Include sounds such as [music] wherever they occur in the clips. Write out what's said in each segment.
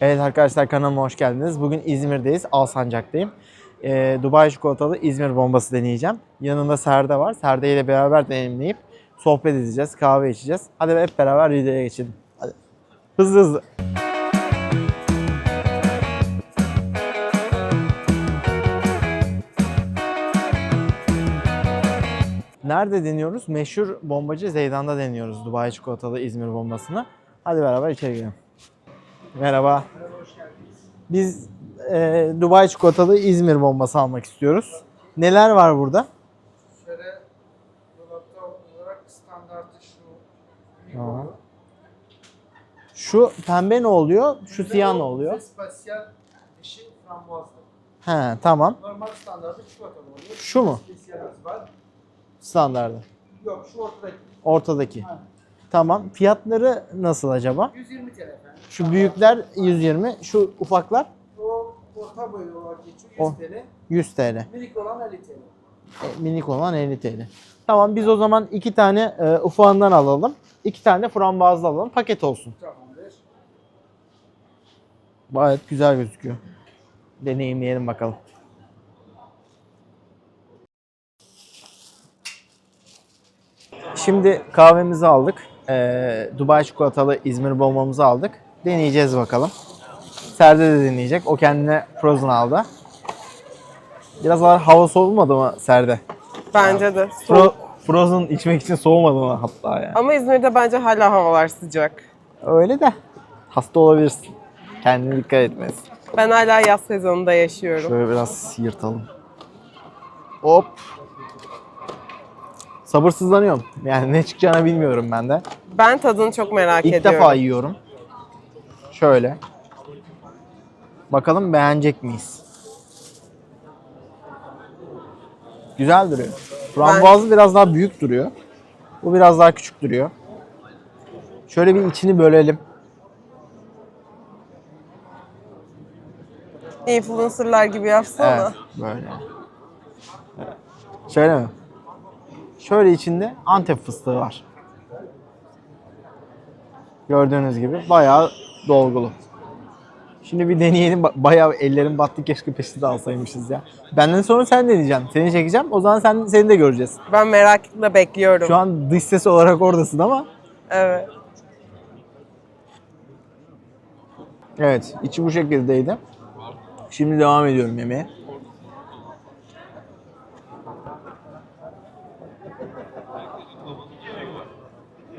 Evet arkadaşlar kanalıma hoş geldiniz. Bugün İzmir'deyiz. Alsancak'tayım. Ee, Dubai çikolatalı İzmir bombası deneyeceğim. Yanında Serde var. Serde ile beraber deneyimleyip sohbet edeceğiz, kahve içeceğiz. Hadi hep beraber videoya geçelim. Hadi. Hızlı hızlı. Nerede deniyoruz? Meşhur bombacı Zeydan'da deniyoruz Dubai çikolatalı İzmir bombasını. Hadi beraber içeri girelim. Merhaba. Biz e, Dubai çikolatalı İzmir bombası almak istiyoruz. Neler var burada? Şöyle dolapta olarak standartı şu. Tamam. Şu pembe ne oluyor? Şu siyah ne oluyor? Spesiyel işi frambuazlı. He tamam. Normal standartı çikolatalı oluyor. Şu mu? Spesiyelimiz var. Standardı. Yok şu ortadaki. Ortadaki. Ha. Tamam. Fiyatları nasıl acaba? 120 TL efendim. Şu büyükler 120, şu ufaklar O orta boy olarak geçiyor 100 O. TL. 100 TL. Minik olan 50 TL. E, minik olan 50 TL. Tamam biz o zaman iki tane e, ufağından alalım. iki tane de frambuazlı alalım. Paket olsun. Tamamdır. Gayet güzel gözüküyor. Deneyimleyelim bakalım. Şimdi kahvemizi aldık. Ee, Dubai çikolatalı İzmir bombamızı aldık. Deneyeceğiz bakalım. Serde de deneyecek. O kendine Frozen aldı. Biraz daha hava soğumadı mı Serde? Bence de. Fro-. Frozen içmek için soğumadı mı hatta yani? Ama İzmir'de bence hala havalar sıcak. Öyle de hasta olabilirsin. Kendine dikkat etmelisin. Ben hala yaz sezonunda yaşıyorum. Şöyle biraz yırtalım. Hop. Sabırsızlanıyorum. Yani ne çıkacağını bilmiyorum ben de. Ben tadını çok merak İlk ediyorum. defa yiyorum. Şöyle. Bakalım beğenecek miyiz? Güzel duruyor. Frambuazlı biraz daha büyük duruyor. Bu biraz daha küçük duruyor. Şöyle bir içini bölelim. Influencerlar gibi yapsana. Evet, böyle. Şöyle mi? Şöyle içinde Antep fıstığı var. Gördüğünüz gibi bayağı dolgulu. Şimdi bir deneyelim. Ba- Bayağı ellerim battı keşke peşte de alsaymışız ya. Benden sonra sen deneyeceksin. Seni çekeceğim. O zaman sen seni de göreceğiz. Ben merakla bekliyorum. Şu an dış ses olarak oradasın ama. Evet. Evet, içi bu şekildeydi. Şimdi devam ediyorum yemeğe.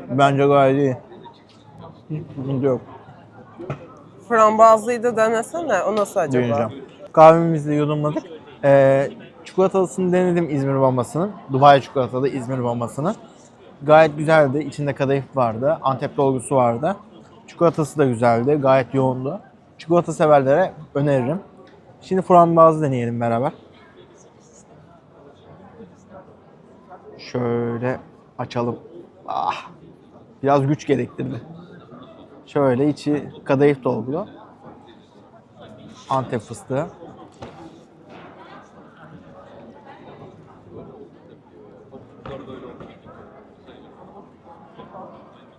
Bence gayet iyi. Hiç sıkıntı yok. Frambuazlıyı da denesene. O nasıl acaba? Deneyeceğim. Kahvemizi de yudumladık. Ee, çikolatalısını denedim İzmir bombasının. Dubai çikolatalı İzmir bombasını. Gayet güzeldi. İçinde kadayıf vardı. Antep dolgusu vardı. Çikolatası da güzeldi. Gayet yoğundu. Çikolata severlere öneririm. Şimdi frambuazı deneyelim beraber. Şöyle açalım. Ah. Biraz güç gerektirdi. Şöyle içi kadayıf dolgulu. Antep fıstığı.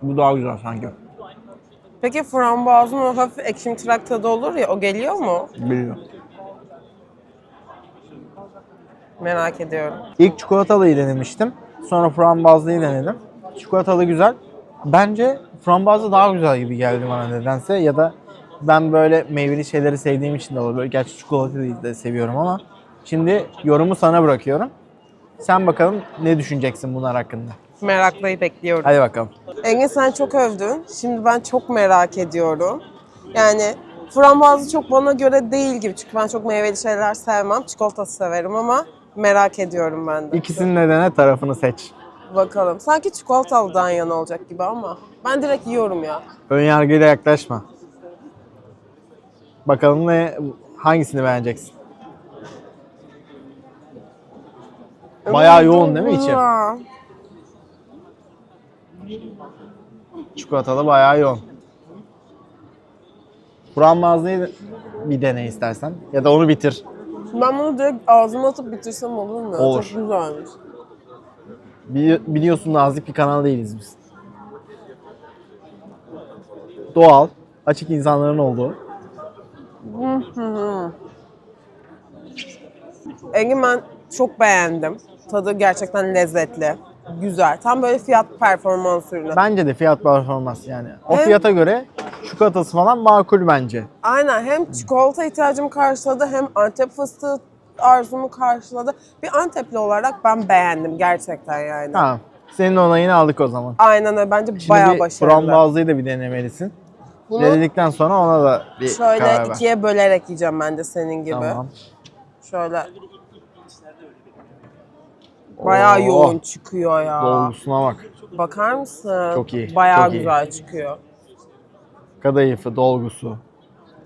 Bu daha güzel sanki. Peki frambuazın o hafif ekşimtırak tadı olur ya o geliyor mu? Biliyorum. Merak ediyorum. İlk çikolatalıyı denemiştim. Sonra frambuazlıyı denedim. Çikolatalı güzel. Bence frambuazlı daha güzel gibi geldi bana nedense. Ya da ben böyle meyveli şeyleri sevdiğim için de olabilir. Gerçi çikolatalıyı da seviyorum ama. Şimdi yorumu sana bırakıyorum. Sen bakalım ne düşüneceksin bunlar hakkında. Merakla bekliyorum. Hadi bakalım. Engin sen çok övdün. Şimdi ben çok merak ediyorum. Yani frambuazlı çok bana göre değil gibi. Çünkü ben çok meyveli şeyler sevmem. Çikolatası severim ama merak ediyorum ben de. İkisinin nedene tarafını seç. Bakalım. Sanki çikolatalıdan yana olacak gibi ama. Ben direkt yiyorum ya. Ön yargıyla yaklaşma. Bakalım ne hangisini beğeneceksin? Bayağı yoğun değil mi içi? Aa, Çikolatalı bayağı yoğun. Frambuazlıyı bir dene istersen. Ya da onu bitir. Ben bunu direkt ağzıma atıp bitirsem olur mu? ya? Olur. Çok güzelmiş. Bili- Biliyorsun nazik bir kanal değiliz biz. Doğal, açık insanların olduğu. [laughs] Engin ben çok beğendim. Tadı gerçekten lezzetli. Güzel. Tam böyle fiyat performans ürünü. Bence de fiyat performans yani. O Hem- fiyata göre çikolatası falan makul bence. Aynen hem çikolata ihtiyacımı karşıladı hem Antep fıstığı arzumu karşıladı. Bir Antepli olarak ben beğendim gerçekten yani. Tamam. Senin onayını aldık o zaman. Aynen öyle bence Şimdi bayağı bir başarılı. frambuazlıyı da bir denemelisin. Bunu Denedikten sonra ona da bir şöyle karar ver. ikiye bölerek yiyeceğim ben de senin gibi. Tamam. Şöyle. Bayağı Oo, yoğun çıkıyor ya. Dolgusuna bak. Bakar mısın? Çok iyi, Bayağı çok iyi. güzel çıkıyor. Kadayıfı, dolgusu.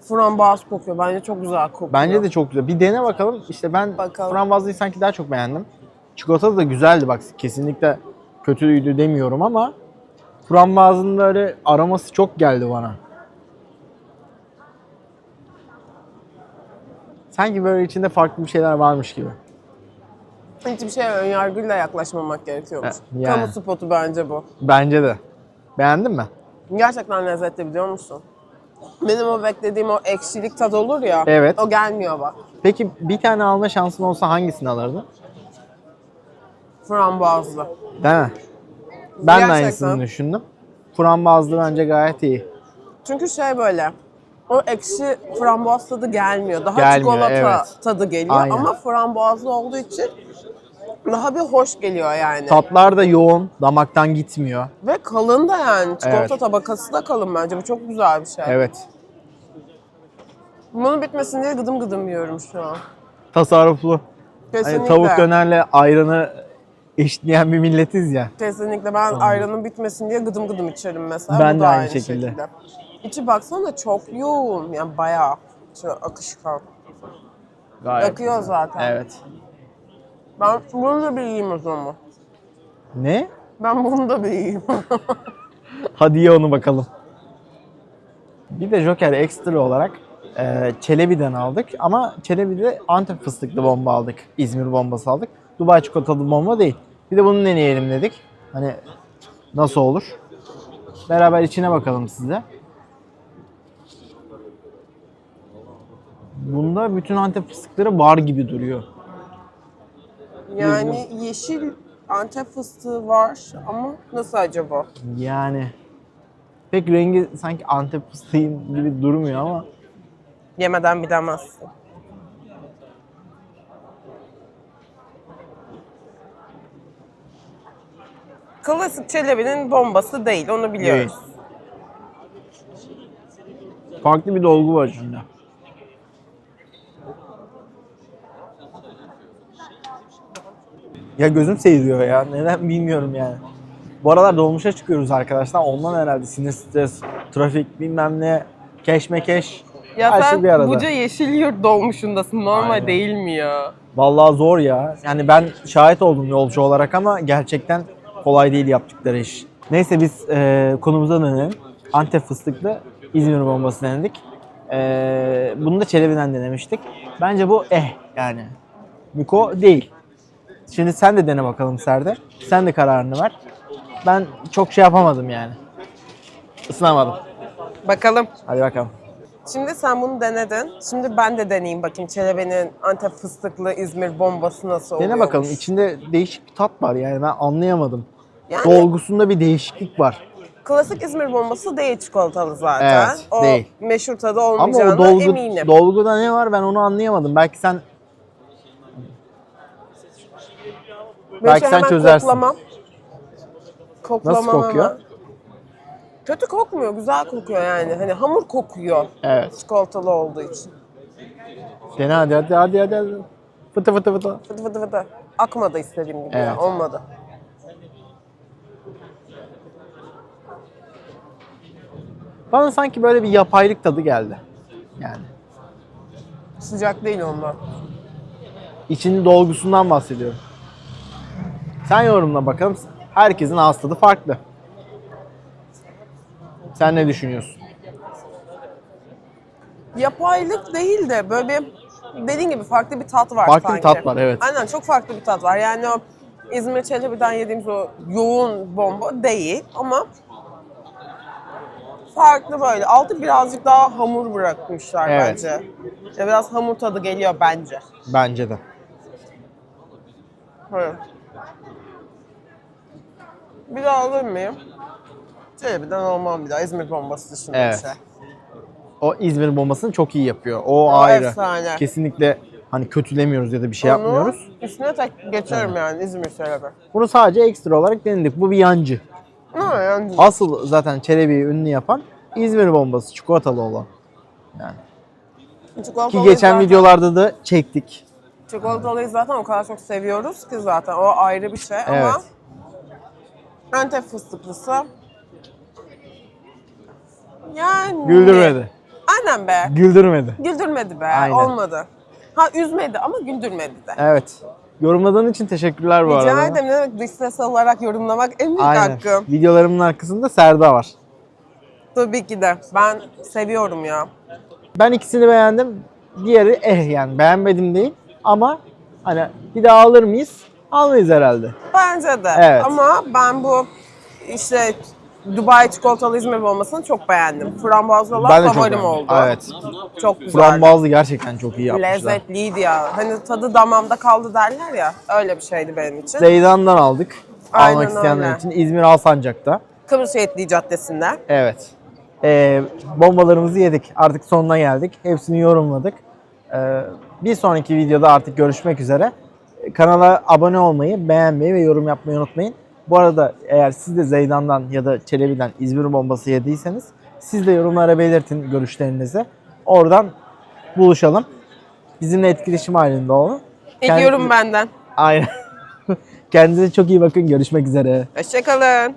Frambuaz kokuyor. Bence çok güzel kokuyor. Bence de çok güzel. Bir dene bakalım. İşte ben Bakalım. frambuazlıyı sanki daha çok beğendim. Çikolata da güzeldi bak. Kesinlikle kötüydü demiyorum ama frambuazın böyle aroması çok geldi bana. Sanki böyle içinde farklı bir şeyler varmış gibi. Hiçbir şeye önyargıyla yaklaşmamak gerekiyormuş. Evet, yani. Kamu spotu bence bu. Bence de. Beğendin mi? Gerçekten lezzetli biliyor musun? Benim o beklediğim o ekşilik tat olur ya. Evet. O gelmiyor bak. Peki bir tane alma şansın olsa hangisini alırdın? Frambuazlı. Değil mi? Ben de Gerçekten. aynısını düşündüm. Frambuazlı bence gayet iyi. Çünkü şey böyle. O ekşi frambuaz tadı gelmiyor. Daha Gelmiyor, çikolata evet. tadı geliyor Aynen. ama frambuazlı olduğu için daha bir hoş geliyor yani. Tatlar da yoğun, damaktan gitmiyor. Ve kalın da yani. Çikolata Evet. tabakası da kalın bence. Bu çok güzel bir şey. Evet. Bunun bitmesin diye gıdım gıdım yiyorum şu an. Tasarruflu. Kesinlikle. Hani tavuk dönerle ayranı eşitleyen bir milletiz ya. Kesinlikle ben ayranın bitmesin diye gıdım gıdım içerim mesela. Ben Bu de da aynı şekilde. İçi baksana çok yoğun. Yani bayağı şöyle akışkan. Gayet Akıyor zaten. Evet. Ben bunu da bir yiyeyim o zaman. Ne? Ben bunu da bir yiyeyim. [laughs] Hadi ye onu bakalım. Bir de Joker ekstra olarak e, Çelebi'den aldık ama Çelebi'de Antep fıstıklı bomba aldık. İzmir bombası aldık. Dubai çikolatalı bomba değil. Bir de bunu deneyelim dedik. Hani nasıl olur? Beraber içine bakalım size. Bunda bütün Antep fıstıkları var gibi duruyor. Yani yeşil antep fıstığı var ama nasıl acaba? Yani pek rengi sanki Antep fıstığı gibi durmuyor ama Yemeden bilemezsin. Klasik Çelebi'nin bombası değil, onu biliyoruz. farklı bir dolgu var içinde. Ya gözüm seyiriyor ya. Neden bilmiyorum yani. Bu aralar dolmuşa çıkıyoruz arkadaşlar. Ondan herhalde sinir stres, trafik bilmem ne, keşmekeş. Ya Her şey sen bir arada. Buca Yeşil Yurt dolmuşundasın. Normal Aynen. değil mi ya? Vallahi zor ya. Yani ben şahit oldum yolcu olarak ama gerçekten kolay değil yaptıkları iş. Neyse biz e, konumuza dönelim. Antep fıstıklı İzmir bombası denedik. E, bunu da Çelebi'den denemiştik. Bence bu eh yani. Miko değil. Şimdi sen de dene bakalım Serde. Sen de kararını ver. Ben çok şey yapamadım yani. Isınamadım. Bakalım. Hadi bakalım. Şimdi sen bunu denedin. Şimdi ben de deneyeyim bakayım Çelebi'nin Antep fıstıklı İzmir bombası nasıl oluyor? Dene bakalım. İçinde değişik bir tat var yani ben anlayamadım. Yani Dolgusunda bir değişiklik var. klasik İzmir bombası değil çikolatalı zaten. Evet, o değil. meşhur tadı Ama olmayacağına o dolgu, eminim. dolguda ne var ben onu anlayamadım. Belki sen belki sen hemen çözersin. Koklamam. Koklamam Nasıl kokuyor? hemen. Kötü kokmuyor, güzel kokuyor yani. Hani hamur kokuyor Evet. çikolatalı olduğu için. Dene hadi hadi hadi hadi. hadi. Fıtı fıtı fıtı. Fıtı fıtı fıtı. Akmadı istediğim gibi ya, Evet. olmadı. Bana sanki böyle bir yapaylık tadı geldi. Yani. Sıcak değil ondan. İçinin dolgusundan bahsediyorum. Sen yorumla bakalım. Herkesin ağız tadı farklı. Sen ne düşünüyorsun? Yapaylık değil de böyle bir dediğin gibi farklı bir tat var Farklı bir sanki. tat var, evet. Aynen çok farklı bir tat var. Yani o İzmir Çelebi'den yediğimiz o yoğun bomba değil ama farklı böyle. Altı birazcık daha hamur bırakmışlar Evet. bence. Ya biraz hamur tadı geliyor bence. Bence de. Hı. Bir daha alır mıyım? Celebiden almam bir daha. İzmir bombası dışında Evet. bir şey. O İzmir bombasını çok iyi yapıyor. O, O ayrı. efsane. Kesinlikle hani kötülemiyoruz ya da bir şey Onu yapmıyoruz. Üstüne tek geçerim yani İzmir Çelebi. Bunu sadece ekstra olarak denedik. Bu bir yancı. Ha yani Asıl zaten Çelebi'yi ünlü yapan İzmir bombası çikolatalı olan. Yani. Ki çikolatalı geçen zaten, videolarda da çektik. Çikolatalıyı zaten o kadar çok seviyoruz ki zaten. O ayrı bir şey ama Evet. Antep fıstıklısı yani Güldürmedi. Aynen be. Güldürmedi. Güldürmedi be. Aynen. Olmadı. Ha üzmedi ama güldürmedi de. Evet. Yorumladığın için teşekkürler bu Rica arada. ederim. Ne demek dış ses olarak yorumlamak en büyük Aynen. hakkım. Videolarımın arkasında Serda var. Tabii ki de. Ben seviyorum ya. Ben ikisini beğendim. Diğeri eh yani beğenmedim değil. Ama hani bir daha alır mıyız? Almayız herhalde. Bence de. Evet. Ama ben bu işte Dubai çikolatalı İzmir bombasını çok beğendim. Frambuazlı olan Ben de çok favorim beğendim. oldu. Evet. Çok güzeldi. Frambuazlı gerçekten çok iyi yapmışlar. Lezzetliydi ya. Hani tadı damamda kaldı derler ya. Öyle bir şeydi benim için. Zeydan'dan aldık. Aynen Almak isteyenler öyle. için İzmir Alsancak'ta. Kıbrıs Şehitliği Caddesi'nde. Evet. Ee, bombalarımızı yedik. Artık sonuna geldik. Hepsini yorumladık. Ee, bir sonraki videoda artık görüşmek üzere. Kanala abone olmayı, beğenmeyi ve yorum yapmayı unutmayın. Bu arada eğer siz de Zeydan'dan ya da Çelebi'den İzmir bombası yediyseniz siz de yorumlara belirtin görüşlerinizi. Oradan buluşalım. Bizimle etkileşim halinde olun. İlk Kendi- yorum benden. Aynen. [laughs] Kendinize çok iyi bakın. Görüşmek üzere. Hoşçakalın.